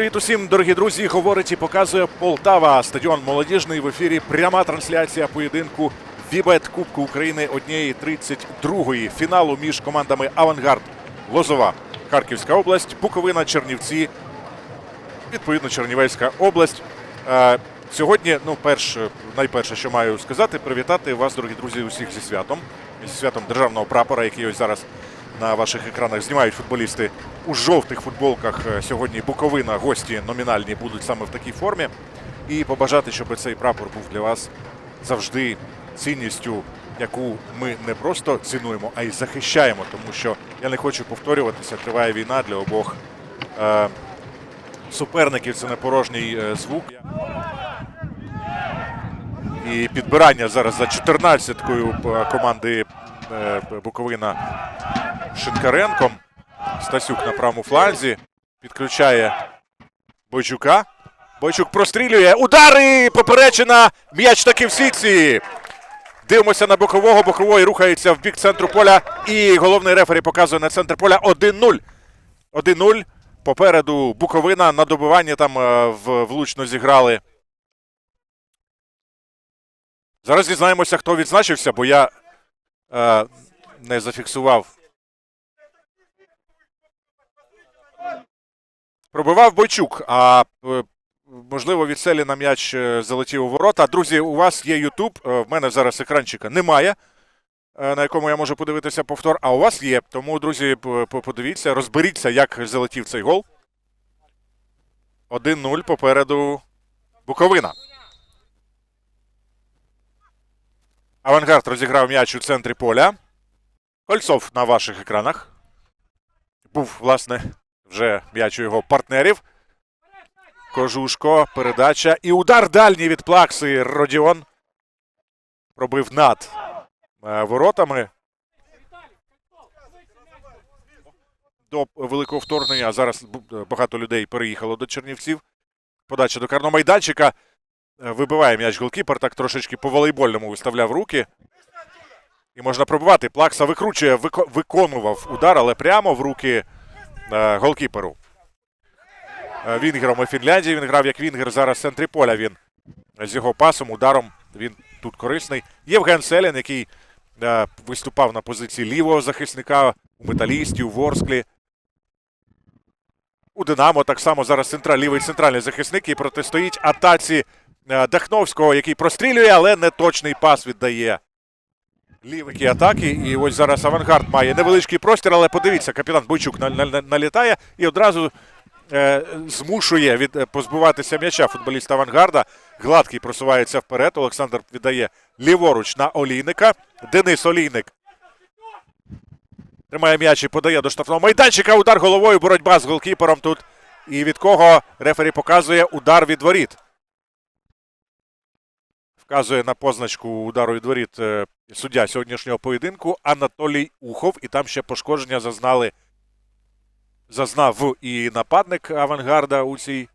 Привіт усім, дорогі друзі. Говорить і показує Полтава. Стадіон молодіжний в ефірі. Пряма трансляція поєдинку Вібет Кубку України однієї 32-ї фіналу між командами Авангард Лозова, Харківська область, Буковина, Чернівці, відповідно Чернівецька область. Е, Сьогодні, ну, перш, найперше, що маю сказати, привітати вас, дорогі друзі, усіх зі святом. Зі святом державного прапора, який ось зараз на ваших екранах знімають футболісти у жовтих футболках. Е, Сьогодні Буковина, гості номінальні будуть саме в такій формі. І побажати, щоб цей прапор був для вас завжди цінністю, яку ми не просто цінуємо, а й захищаємо. Тому що я не хочу повторюватися, триває війна для обох е, суперників. Це не порожній е, звук. І підбирання зараз за 14-кою е, команди е, Буковина Шинкаренком. Стасюк на правому фланзі. Підключає Бойчука. Бойчук прострілює. Удари! Поперечена. М'яч таки в сітці. Дивимося на бокового. Боковий рухається в бік центру поля. І головний рефері показує на центр поля 1-0. 1-0. Попереду Буковина на добиванні там е, влучно зіграли. Зараз дізнаємося, хто відзначився, бо я е, не зафіксував. Пробивав Бойчук, а е, можливо від селі на м'яч е, залетів у ворота. Друзі, у вас є Ютуб. В мене зараз екранчика немає, е, на якому я можу подивитися повтор. А у вас є. Тому, друзі, подивіться, розберіться, як залетів цей гол. 1-0 попереду Буковина. Авангард розіграв м'яч у центрі поля. Кольцов на ваших екранах. Був, власне, вже м'яч у його партнерів. Кожушко, передача. І удар дальній від плакси. Родіон пробив над е, воротами. До великого вторгнення зараз багато людей переїхало до Чернівців. Подача до карного майданчика. Е, Вибиває м'яч голкіпер, так трошечки по волейбольному виставляв руки. І можна пробивати. Плакса викручує, виконував удар, але прямо в руки е, голкіперу. Е, Вінгером у Фінляндії він грав як Вінгер. Зараз в центрі поля він з його пасом, ударом він тут корисний. Євген Селін, який е, виступав на позиції лівого захисника у металісті, у Ворсклі. У Динамо так само зараз центра, лівий центральний захисник і протистоїть атаці е, Дахновського, який прострілює, але не точний пас віддає. Лівики атаки. І ось зараз авангард має невеличкий простір, але подивіться, капітан Бойчук на- на- на- налітає і одразу е, змушує від е, позбуватися м'яча футболіста авангарда. Гладкий просувається вперед. Олександр віддає ліворуч на Олійника. Денис Олійник тримає м'яч і подає до штрафного майданчика. Удар головою. Боротьба з голкіпером тут. І від кого рефері показує удар від воріт. Вказує на позначку удару від воріт е, суддя сьогоднішнього поєдинку Анатолій Ухов. І там ще пошкодження зазнали зазнав і нападник авангарда у цій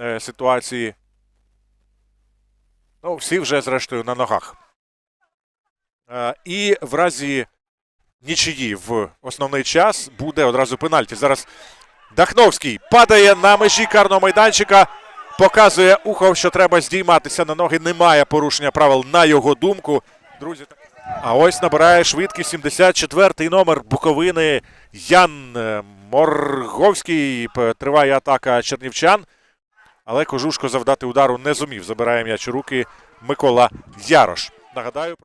е, ситуації. Ну, всі вже, зрештою, на ногах. Е, і в разі нічиї в основний час буде одразу пенальті. Зараз Дахновський падає на межі карного майданчика. Показує Ухов, що треба здійматися на ноги. Немає порушення правил на його думку. Друзі, а ось набирає швидкість 74-й номер Буковини Ян е, Морговський. Триває атака чернівчан. Але Кожушко завдати удару не зумів. Забирає м'яч у руки Микола Ярош. Нагадаю.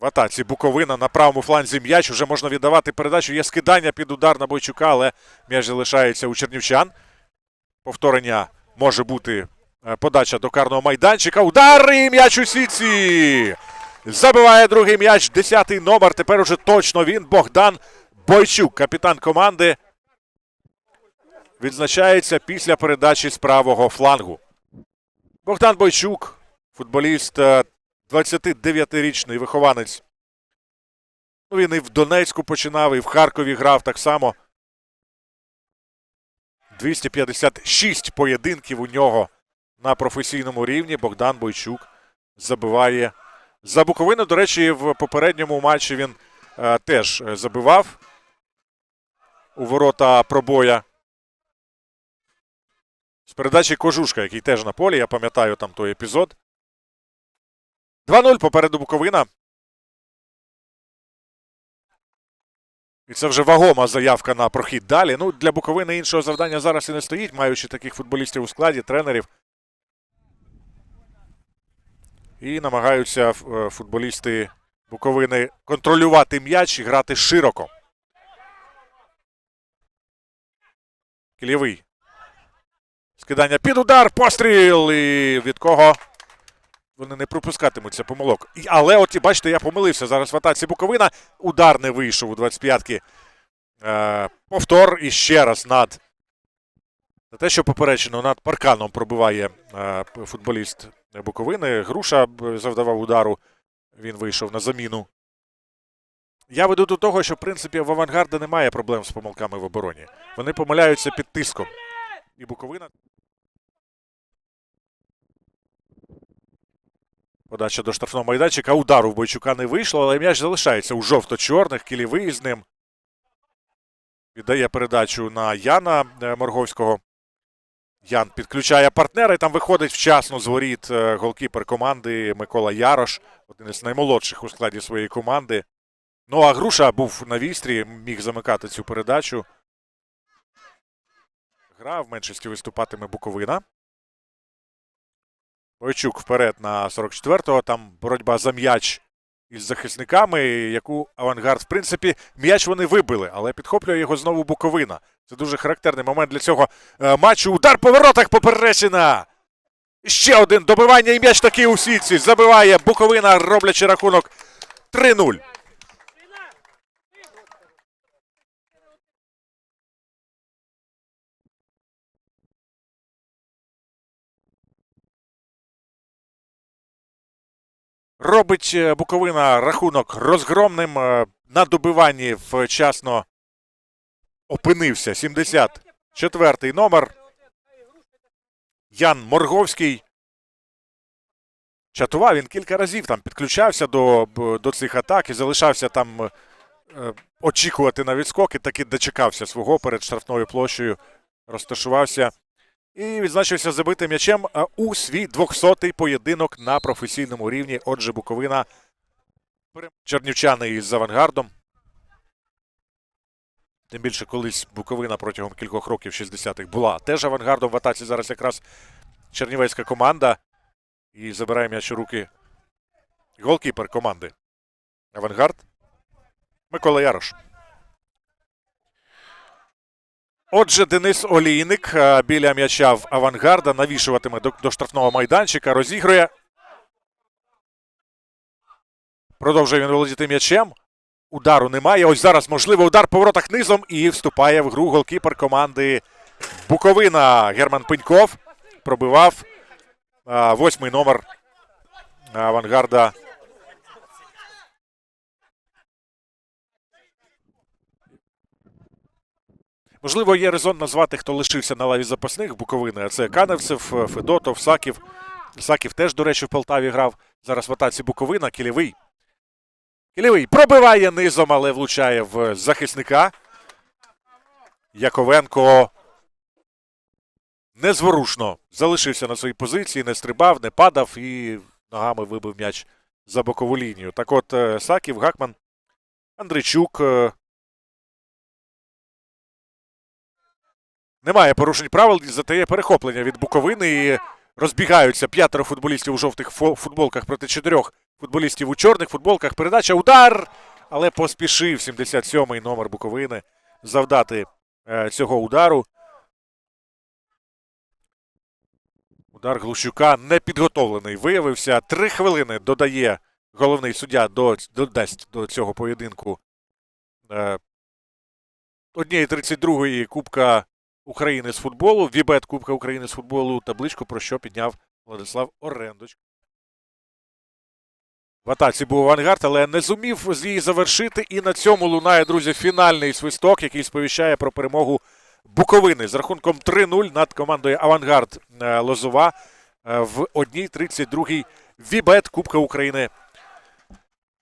В атаці Буковина на правому фланзі м'яч. Уже можна віддавати передачу. Є скидання під удар на Бойчука, але м'яч залишається у чернівчан. Повторення може бути е, подача до карного майданчика. Удар і м'яч у сітці. Забиває другий м'яч. Десятий номер. Тепер уже точно він. Богдан Бойчук, капітан команди. Відзначається після передачі з правого флангу. Богдан Бойчук, футболіст, е, 29-річний вихованець. Ну, він і в Донецьку починав, і в Харкові грав так само. 256 поєдинків у нього на професійному рівні. Богдан Бойчук забиває за Буковину. До речі, в попередньому матчі він е, теж е, забивав у ворота пробоя. З передачі Кожушка, який теж на полі. Я пам'ятаю там той епізод. 2-0 попереду Буковина. І це вже вагома заявка на прохід далі. Ну, для Буковини іншого завдання зараз і не стоїть, маючи таких футболістів у складі, тренерів. І намагаються е, футболісти Буковини контролювати м'яч і грати широко. Кілєвий. Скидання під удар, постріл! І від кого вони не пропускатимуться помилок. Але от і бачите, я помилився зараз в атаці Буковина. Удар не вийшов у 25-ки. Е, повтор і ще раз над. Не те, що поперечено, над парканом пробиває е, футболіст Буковини. Груша завдавав удару. Він вийшов на заміну. Я веду до того, що, в принципі, в авангарда немає проблем з помилками в обороні. Вони помиляються під тиском. І Буковина. Подача до штрафного майданчика. Удару в Бойчука не вийшло, але м'яч залишається у жовто-чорних. Кілівий з ним. Віддає передачу на Яна е, Морговського. Ян підключає партнера і там виходить вчасно з е, голкіпер команди Микола Ярош, один із наймолодших у складі своєї команди. Ну а Груша був на вістрі, міг замикати цю передачу. Гра в меншості виступатиме Буковина. Бойчук вперед на 44-го. Там боротьба за м'яч із захисниками, яку авангард, в принципі, м'яч вони вибили, але підхоплює його знову Буковина. Це дуже характерний момент для цього е, матчу. Удар по воротах поперечина. Ще один добивання і м'яч таки у сітці. Забиває Буковина, роблячи рахунок 3-0. Робить е, Буковина рахунок розгромним. Е, На добиванні вчасно опинився 74-й номер. Ян Морговський. Чатував він кілька разів там підключався до, до цих атак і залишався там е, очікувати на відскоки, таки дочекався свого перед штрафною площею, розташувався і відзначився забитим м'ячем е, у свій 200-й поєдинок на професійному рівні. Отже, Буковина чернівчани із авангардом. Тим більше колись Буковина протягом кількох років 60-х була теж авангардом в атаці. Зараз якраз чернівецька команда. І забирає м'яч у руки голкіпер команди. Авангард. Микола Ярош. Отже, Денис Олійник е, біля м'яча в авангарда навішуватиме до, штрафного майданчика, розігрує. Продовжує він володіти м'ячем. Удару немає. Ось зараз можливо удар по воротах низом і вступає в гру голкіпер команди Буковина. Герман Пеньков пробивав восьмий номер авангарда. Можливо, є резон назвати, хто лишився на лаві запасних Буковини. А це Каневцев, Федотов, Саків. Саків теж, до речі, в Полтаві грав. Зараз в атаці Буковина. Кілєвий. Кілєвий пробиває низом, але влучає в захисника. Яковенко незворушно залишився на своїй позиції, не стрибав, не падав і ногами вибив м'яч за бокову лінію. Так от е, Саків, Гакман, Андрійчук. Немає порушень правил, зате перехоплення від Буковини і розбігаються п'ятеро футболістів у жовтих футболках проти чотирьох футболістів у чорних футболках. Передача удар! Але поспішив 77-й номер Буковини завдати е, цього удару. Удар Глущука непідготовлений виявився. Три хвилини додає головний суддя до, додасть до цього поєдинку. Е, однієї 32-ї Кубка України з футболу. Вібет Кубка України з футболу. Табличку про що підняв Владислав Орендоч. В атаці був авангард, але не зумів з її завершити. І на цьому лунає, друзі, фінальний свисток, який сповіщає про перемогу Буковини з рахунком 3-0 над командою Авангард е, Лозова е, в одній 32-й Вібет Кубка України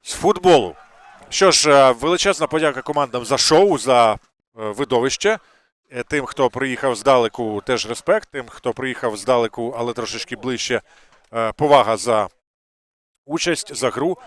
з футболу. Що ж, е, величезна подяка командам за шоу, за видовище. Е, Тим, хто приїхав здалеку, теж респект. Тим, хто приїхав здалеку, але трошечки ближче, е, повага за участь, за гру.